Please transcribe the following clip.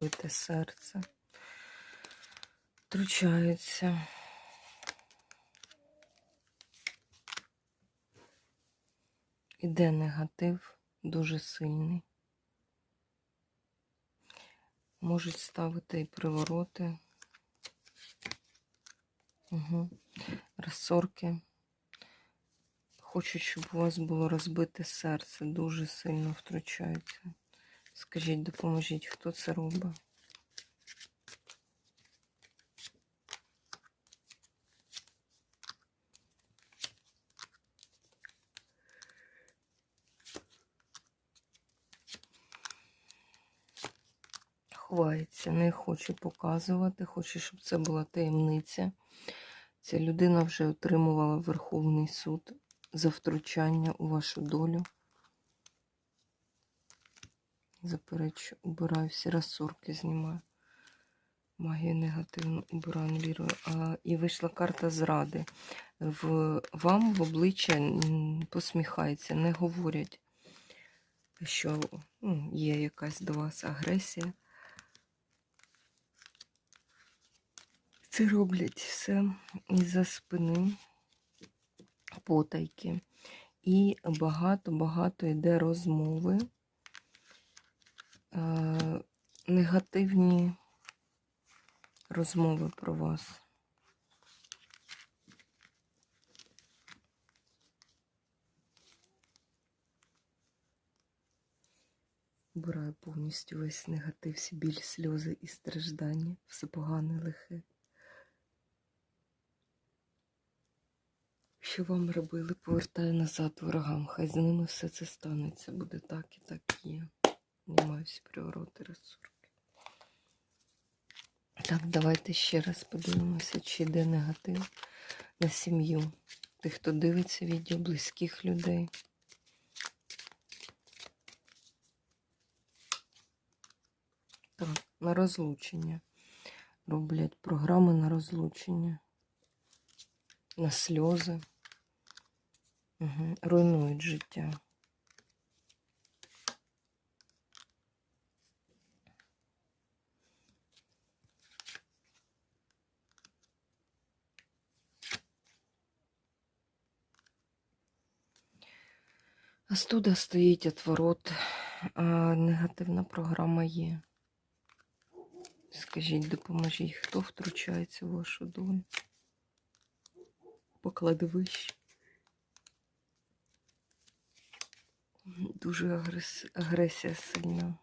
бите серце. Втручаються. Іде негатив дуже сильний. Можуть ставити і привороти. Угу. Розсорки. Хочуть, щоб у вас було розбите серце, дуже сильно втручаються. Скажіть, допоможіть, хто це робить? Ховається, не хоче показувати, хоче, щоб це була таємниця. Ця людина вже отримувала Верховний суд за втручання у вашу долю. Заперечу, убираю всі розсорки, знімаю. Магію негативну убираю, анулірую. І вийшла карта зради. В, вам в обличчя посміхається, не говорять, що ну, є якась до вас агресія. Це роблять все із-за спини, потайки. І багато-багато йде розмови, негативні розмови про вас. Убираю повністю весь негатив, всі біль, сльози і страждання, все погане, лихе. Що вам робили, повертаю назад ворогам. Хай з ними все це станеться. Буде так і так є. Немає всі привороти, розсорки. Так, давайте ще раз подивимося, чи йде негатив на сім'ю. Тих, хто дивиться відео, близьких людей. Так, на розлучення. Роблять програми на розлучення, на сльози. Угу. Руйнують життя. А студа стоїть отворот, а негативна програма є. Скажіть, допоможіть, хто втручається в вашу долю? Покладовище. Дуже агресія сильна.